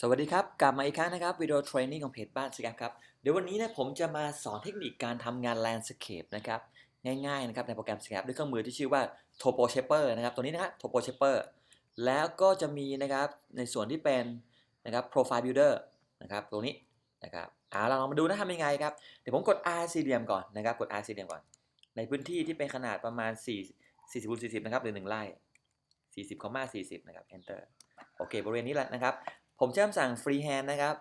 สวัสดีครับ กลับมาอีกครั้งนะครับวิดีโอเทรนนิ่งของเพจบ้านสแกปครับ เดี๋ยววันนี้นะผมจะมาสอนเทคนิคการทำงาน Landscape นะครับง่ายๆนะครับในโปรแกรม SketchUp ด้วยเครื่องมือที่ชื่อว่า Topo Shaper นะครับตัวนี้นะฮะ Topo Shaper แล้วก็จะมีนะครับในส่วนที่เป็นนะครับ Profile Builder นะครับตรงนี้นะครับอ่าเราลองมาดูนะทำยังไงครับ เดี๋ยวผมกด R สี่เหลี่ยมก่อนนะครับกด R สี่เหลี่ยมก่อน ในพื้นที่ที่เป็นขนาดประมาณ 4 40คูณ40นะครับหรือ1ไร่40 40นะครับ Enter โอเคบริเวณนี้แหละนะครับ ผมจะคำสั่ง freehand นะครับ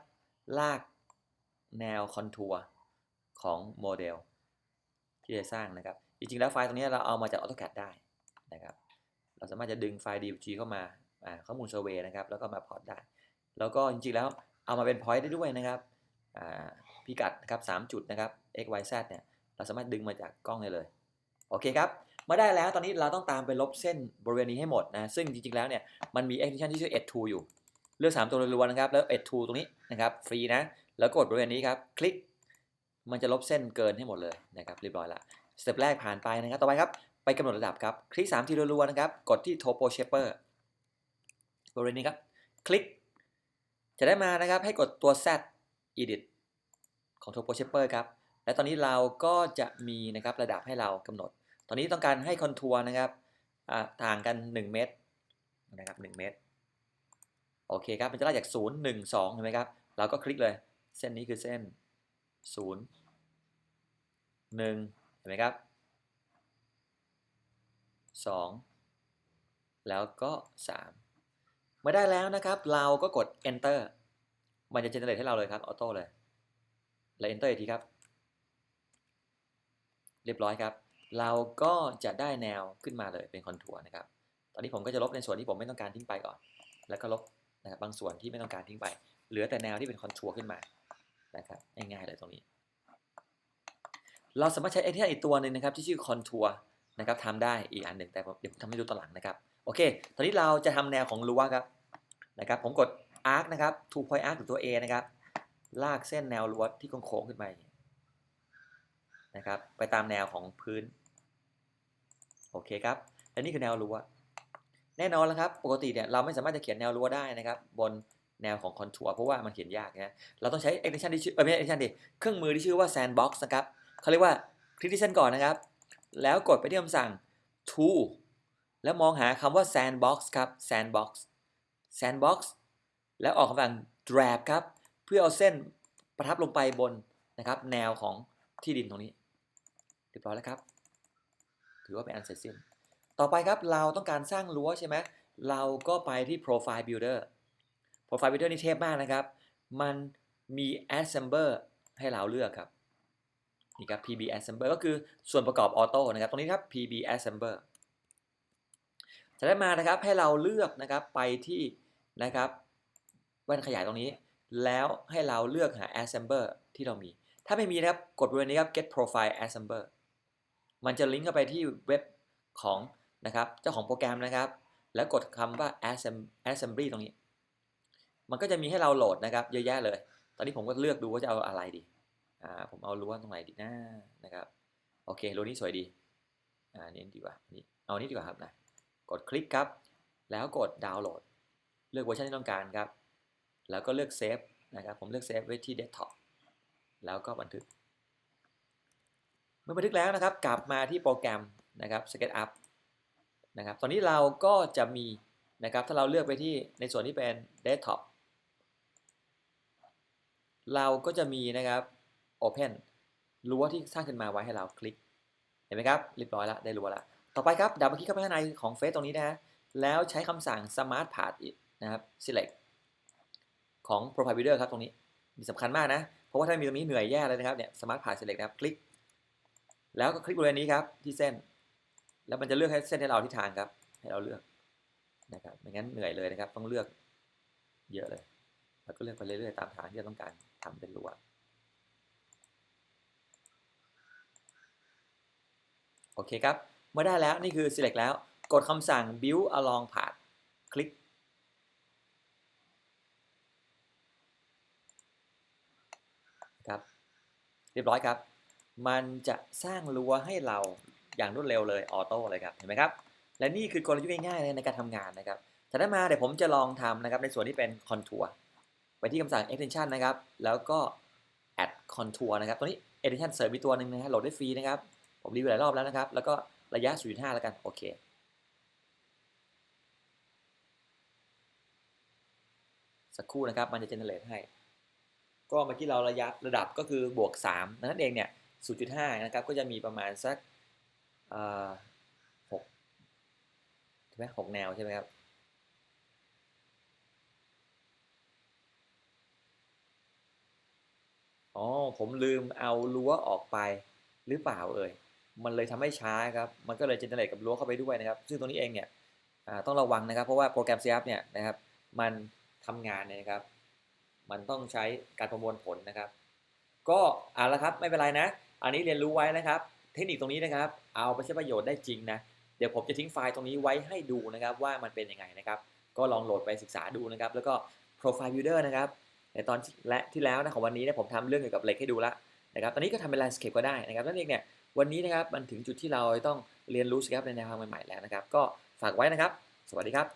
ลากแนวคอนทัวร์ของโมเดลที่จะสร้างนะครับ จริงๆ แล้วไฟล์ตรงนี้เราเอามาจาก AutoCAD ได้นะครับ เราสามารถจะดึงไฟล์ DVG เข้ามาข้อมูล survey นะครับ แล้วก็มาพอร์ตได้ แล้วก็จริงๆ แล้วเอามาเป็น point ได้ด้วยนะครับพิกัดนะครับ3จุดนะครับ x y z เนี่ย เราสามารถดึงมาจากกล้องได้เลย โอเคครับมื่อได้แล้วตอนนี้เราต้องตามไปลบเส้นบริเวณนี้ให้หมดนะ ซึ่งจริงๆ แล้วเนี่ย มันมี extension ที่ชื่อ edge tool อยู่ เลือก 3 ตัวรัวๆนะครับ แล้ว edge tool ตรงนี้นะครับ ฟรีนะ แล้วกดบริเวณนี้ครับ คลิก มันจะลบเส้นเกินให้หมดเลยนะครับ เรียบร้อยละ สเต็ปแรกผ่านไปนะครับ ต่อไปครับ ไปกำหนดระดับครับ คลิก 3 ทีรัวๆนะครับ กดที่ topo shaper บริเวณนี้ครับ คลิก จะได้มานะครับ ให้กดตัว Z edit ของ topo shaper ครับ และตอนนี้เราก็จะมีนะครับระดับให้เรากำหนด ตอนนี้ต้องการให้คอนทัวร์นะครับอ่าต่างกัน 1 เมตรนะครับ1เมตร โอเคครับมันจะไล่จาก 0 1 2เห็นไหมครับ เราก็คลิกเลย เส้นนี้คือเส้น 0 1 เห็นไหมครับ 2 แล้วก็ 3 เมื่อได้แล้วนะครับ เราก็กด enter มันจะ generate ให้เราเลยครับ ออโต้เลย แล้ว enter อีกทีครับ เรียบร้อยครับ เราก็จะได้แนวขึ้นมาเลยเป็นคอนทัวร์นะครับ ตอนนี้ผมก็จะลบในส่วนที่ผมไม่ต้องการทิ้งไปก่อน แล้วก็ลบ นะครับบางส่วนที่ไม่ต้องการทิ้งไป เหลือแต่แนวที่เป็นคอนทัวร์ขึ้นมานะครับง่ายๆเลยตรงนี้ เราสามารถใช้ไอเทมอีกตัวหนึ่งนะครับ ที่ชื่อคอนทัวร์นะครับทำได้อีกอันหนึ่งแต่เดี๋ยวผมทำให้ดูตอนหลังนะครับโอเค ตอนนี้เราจะทำแนวของรั้วครับนะครับ ผมกด arc นะครับ two point arc หรือตัว A นะครับ ลากเส้นแนวรั้วที่โค้งขึ้นมาอย่างนี้นะครับ ไปตามแนวของพื้น โอเคครับ และนี่คือแนวรั้ว แน่นอนแล้วครับ ปกติเนี่ยเราไม่สามารถจะเขียนแนวรั้วได้นะครับ บนแนวของคอนทัวร์เพราะว่ามันเขียนยากนะเราต้องใช้ extension ที่ชื่อเออไม่ใช่ extension ดิเครื่องมือที่ชื่อว่า sandbox นะครับเขาเรียกว่าคลิกที่เส้นก่อนนะครับ แล้วกดไปที่คำสั่ง tool แล้วมองหาคำว่า sandbox ครับ sandbox sandbox แล้วออกคำสั่ง drag ครับ เพื่อเอาเส้นประทับลงไปบนนะครับ แนวของที่ดินตรงนี้เรียบร้อยแล้วครับ ถือว่าเป็นอันเสร็จสิ้น ต่อไปครับเราต้องการสร้างรั้วใช่ไหมเราก็ไปที่ profile builder profile builder นี่เทพมากนะครับ มันมี assembler ให้เราเลือกครับนี่ครับ pb assembler ก็คือส่วนประกอบออโต้นะครับ ตรงนี้ครับ pb assembler จะได้มานะครับให้เราเลือกนะครับไปที่นะครับแว่นขยายตรงนี้ แล้วให้เราเลือกหา assembler ที่เรามี ถ้าไม่มีนะครับ กดบริเวณนี้ครับ get profile assembler มันจะลิงก์เข้าไปที่เว็บของ นะครับเจ้าของโปรแกรมนะครับ แล้วกดคำว่า assembly ตรงนี้ มันก็จะมีให้เราโหลดนะครับเยอะแยะเลย ตอนนี้ผมก็เลือกดูว่าจะเอาอะไรดีอ่าผมเอารั้วตรงไหนดีนะนะครับโอเครั้วนี้สวยดีอ่านี้ดีกว่านี่เอานี้ดีกว่าครับนะกดคลิกครับ แล้วกดดาวน์โหลด เลือกเวอร์ชันที่ต้องการครับ แล้วก็เลือกเซฟนะครับผมเลือกเซฟไว้ที่เดสก์ท็อปแล้วก็บันทึก เมื่อบันทึกแล้วนะครับ กลับมาที่โปรแกรมนะครับ SketchUp นะครับ ตอนนี้เราก็จะมีนะครับ ถ้าเราเลือกไปที่ในส่วนที่เป็นเดสก์ท็อปเราก็จะมีนะครับ Open รั้วที่สร้างขึ้นมาไว้ให้เราคลิก เห็นไหมครับเรียบร้อยแล้วได้รั้วแล้ว ต่อไปครับดับเบิลคลิกเข้าไปข้างในของเฟซตรงนี้นะฮะแล้วใช้คำสั่ง Smart Path นะครับ Select ของ Profile Builder ครับตรงนี้มีสำคัญมากนะ เพราะว่าถ้ามีตรงนี้เหนื่อยแย่เลยนะครับเนี่ย Smart Path Select นะครับ คลิก แล้วก็คลิกบริเวณนี้ครับที่เส้น แล้วมันจะเลือกให้เส้นให้เราทิศทางครับ ให้เราเลือกนะครับไม่งั้นเหนื่อยเลยนะครับ ต้องเลือกเยอะเลย แล้วก็เลือกไปเรื่อยๆตามทางที่เราต้องการทำเป็นรั้วโอเคครับ เมื่อได้แล้วนี่คือ select แล้ว กดคำสั่ง build along path คลิก ครับ เรียบร้อยครับ มันจะสร้างรั้วให้เรา อย่างรวดเร็วเลยออโต้เลยครับเห็นไหมครับและนี่คือกลยุทธ์ง่ายๆเลยในการทำงานนะครับถ้าได้มาเดี๋ยวผมจะลองทำนะครับในส่วนที่เป็นคอนทัวร์ที่คำสั่ง extension นะครับแล้วก็ add contour นะครับตัวนี้ extension เสริมมีตัวหนึ่งนะฮะโหลดได้ฟรีนะครับผมรีวิวหลายรอบแล้วนะครับ แล้วก็ระยะ 0.5 แล้วกันโอเคสักครู่นะครับมันจะ generate ให้ ก็เมื่อกี้เราระยะระดับก็คือบวก3นั้นเองเนี่ย0.5 นะครับ ก็จะมีประมาณสัก เอ่อ6ใช่ไหม6แนวใช่ไหมครับอ๋อผมลืมเอารั้วออกไปหรือเปล่าเอ่ยมันเลยทำให้ช้าครับ มันก็เลยเจเนเรตกับรั้วเข้าไปด้วยนะครับ ซึ่งตรงนี้เองเนี่ยต้องระวังนะครับ เพราะว่าโปรแกรม CF เนี่ยนะครับ มันทำงานเนี่ยนะครับ มันต้องใช้การประมวลผลนะครับ ก็เอาละครับ ไม่เป็นไรนะ อันนี้เรียนรู้ไว้นะครับ เทคนิคตรงนี้นะครับ เอาไปใช้ประโยชน์ได้จริงนะ เดี๋ยวผมจะทิ้งไฟล์ตรงนี้ไว้ให้ดูนะครับว่ามันเป็นยังไงนะครับ ก็ลองโหลดไปศึกษาดูนะครับ แล้วก็ Profile Builder นะครับ ในตอนและที่แล้วนะของวันนี้เนี่ยผมทำเรื่องเกี่ยวกับเหล็กให้ดูละนะครับ ตอนนี้ก็ทำเป็น landscape ก็ได้นะครับนั่นเองเนี่ย วันนี้นะครับมันถึงจุดที่เราต้องเรียนรู้สครับในแนวทางใหม่ๆแล้วนะครับ ก็ฝากไว้นะครับ สวัสดีครับ